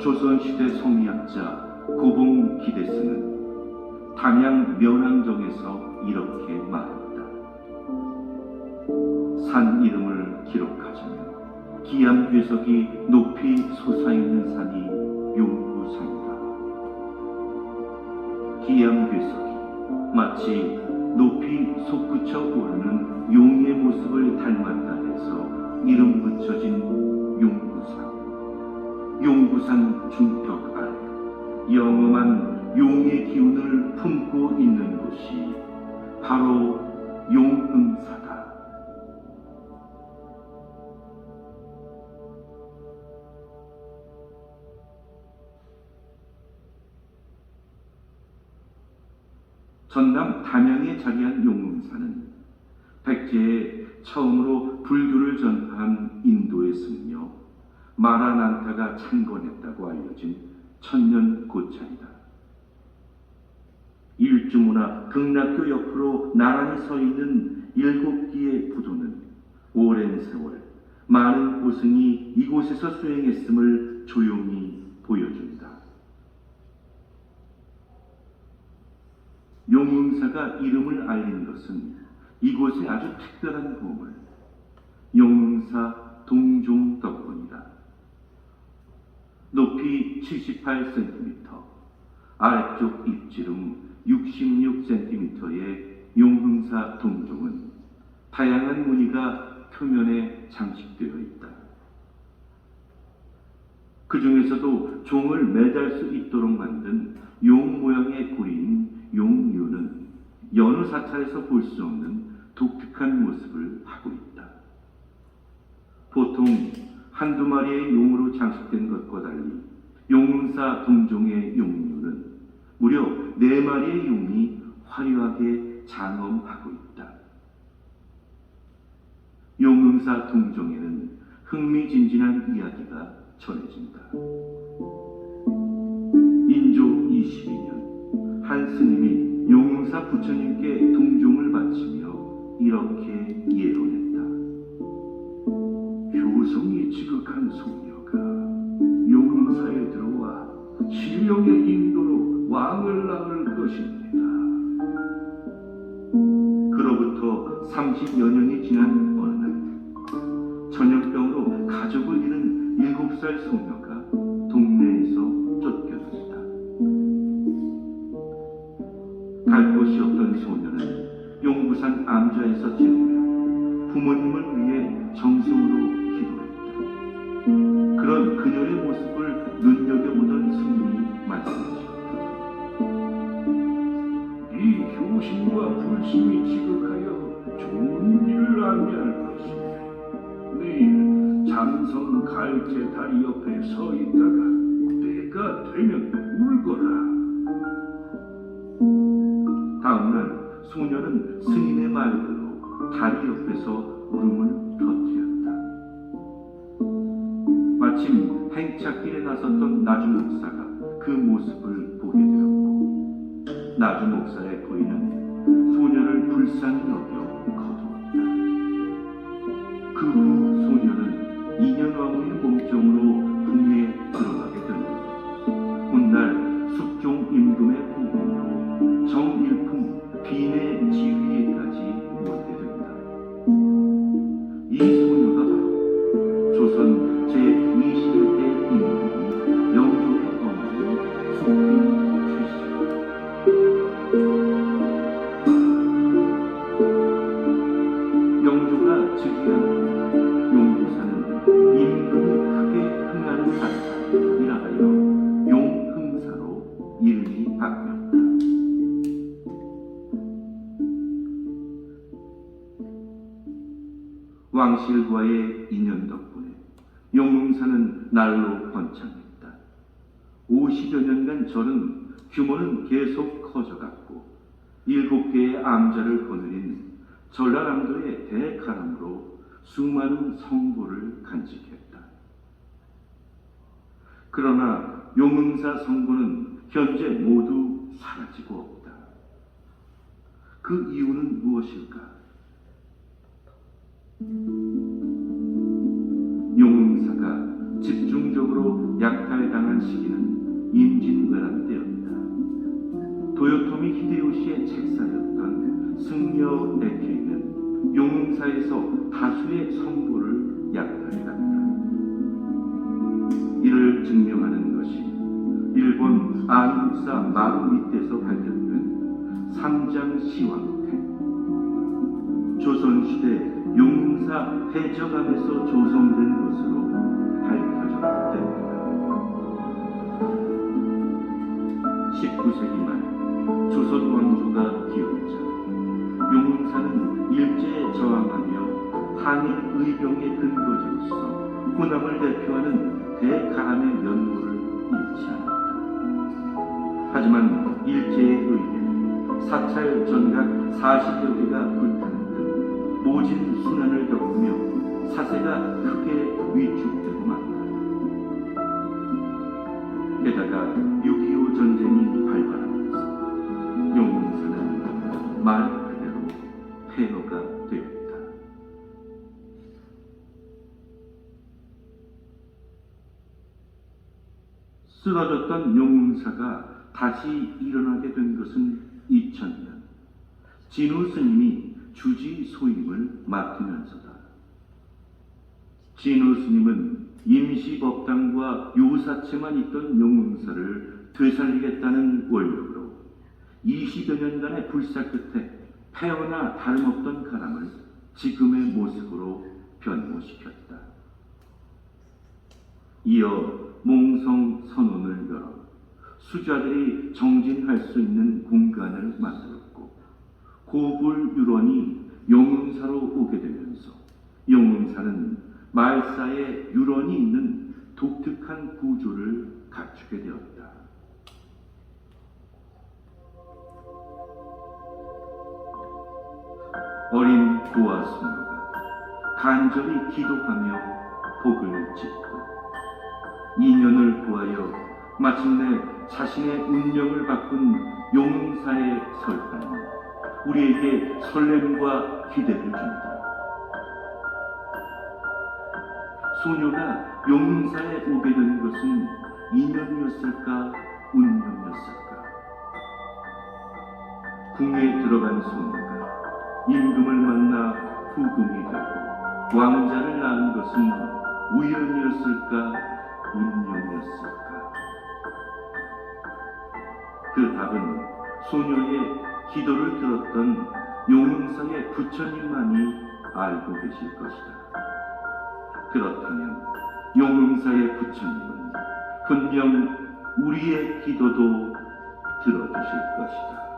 조선시대 성리학자 고봉 기대스는 담양 면왕정에서 이렇게 말했다. 산 이름을 기록하자면 기암괴석이 높이 솟아있는 산이 용구산이다. 기암괴석이 마치 높이 솟구쳐 오르는 용의 모습을 닮았다 해서 이름 용구산 중턱 아래 영험한 용의 기운을 품고 있는 곳이 바로 용응사다. 전남 담양에 자리한 용응사는 백제에 처음으로 불교를 전파한 인도에 스며 마라난타가 창건했다고 알려진 천년 고찰이다. 일주문화 극락교 옆으로 나란히 서 있는 일곱 기의 부도는 오랜 세월 많은 고승이 이곳에서 수행했음을 조용히 보여준다. 용응사가 이름을 알린 것은 이곳의 아주 특별한 보물, 용응사 동종 덕분이다. 높이 78cm, 아래쪽 입지름 66cm의 용흥사 동종은 다양한 무늬가 표면에 장식되어 있다. 그 중에서도 종을 매달 수 있도록 만든 용 모양의 고리인 용유는 여느 사찰에서 볼 수 없는 독특한 모습을 하고 있다. 보통 한두 마리의 용으로 장식된 것과 달리 용사 동종의 용류는 무려 네 마리의 용이 화려하게 장엄하고 있다. 용응사 동종에는 흥미진진한 이야기가 전해진다. 인조 22년 한 스님이 용응사 부처님께 동종을 바치며 이렇게 예언했다. 효성이 지극한 소녀가 용사에 들어와 신령의 인도로 왕을 낳을 것입니다. 그로부터 30여 년이 지난 어느 날 전염병으로 가족을 잃은 7살 소녀가 동네에서 쫓겨났다. 갈 곳이 없던 소녀는 용부산 암자에서 지내며 부모님을 위해 정성으로 모습을 눈여겨보던 스님이 말씀하셨다. 이 효심과 불심이 지극하여 좋은 일을 안내할 것이네. 내일 장성 갈대 다리 옆에 서 있다가 때가 되면 울거라. 다음날 소녀는 스님의 말대로 다리 옆에서 울음을 터뜨렸다. 마침 행차길에 나섰던 나주 목사가 그 모습을 보게 되었고 나주 목사의 부인은 소녀를 불쌍히 여겨 왕실과의 인연 덕분에 용흥사는 날로 번창했다. 50여 년간 절은 규모는 계속 커져갔고 일곱 개의 암자를 거느린 전라남도의 대가람으로 수많은 성보를 간직했다. 그러나 용흥사 성보는 현재 모두 사라지고 없다. 그 이유는 무엇일까? 용흥사가 집중적으로 약탈 살해당한 시기는 임진왜란 때였다. 도요토미 히데요시의 책사였던 승려 에케이는 용사에서 다수의 성부를 약탈해갔다. 이를 증명하는 것이 일본 안국사 마루 밑에서 발견된 삼장 시왕태 조선시대 용사 해적암에서 조성된 것으로 밝혀졌기 때문이다. 19세기 말 조선 왕조가 기울자 용사는 일제에 저항하며 한일 의병의 근거지로서 호남을 대표하는 대가람의 면모를 잃지 않았다. 하지만 일제에 의해 사찰 전각 40여 개가 불 사세가 크게 위축되고 말다. 게다가 6.25 전쟁이 발발하면서 용문사는 말 그대로 폐허가 되었다. 쓰러졌던 용문사가 다시 일어나게 된 것은 2000년 진우 스님이 주지 소임을 맡으면서다. 진우 스님은 임시법당과 요사체만 있던 용문사를 되살리겠다는 원력으로 20여 년간의 불사 끝에 폐허나 다름없던 가람을 지금의 모습으로 변모시켰다. 이어 몽성 선원을 열어 수자들이 정진할 수 있는 공간을 만들었고 고불 유런이 용음사로 오게 되면서 용음사는 말사에 유런이 있는 독특한 구조를 갖추게 되었다. 어린 고아 소녀가 간절히 기도하며 복을 짓고 인연을 구하여 마침내 자신의 운명을 바꾼 용사의 설파는 우리에게 설렘과 기대를 준다. 소녀가 용사에 오게 된 것은 인연이었을까 운명이었을까? 궁에 들어간 소녀가 임금을 만나 후궁이 되고 왕자를 낳은 것은 우연이었을까 운명이었을까? 그 답은 소녀의 기도를 들었던 용흥성의 부처님만이 알고 계실 것이다. 그렇다면 용흥사의 부처님은 분명 우리의 기도도 들어주실 것이다.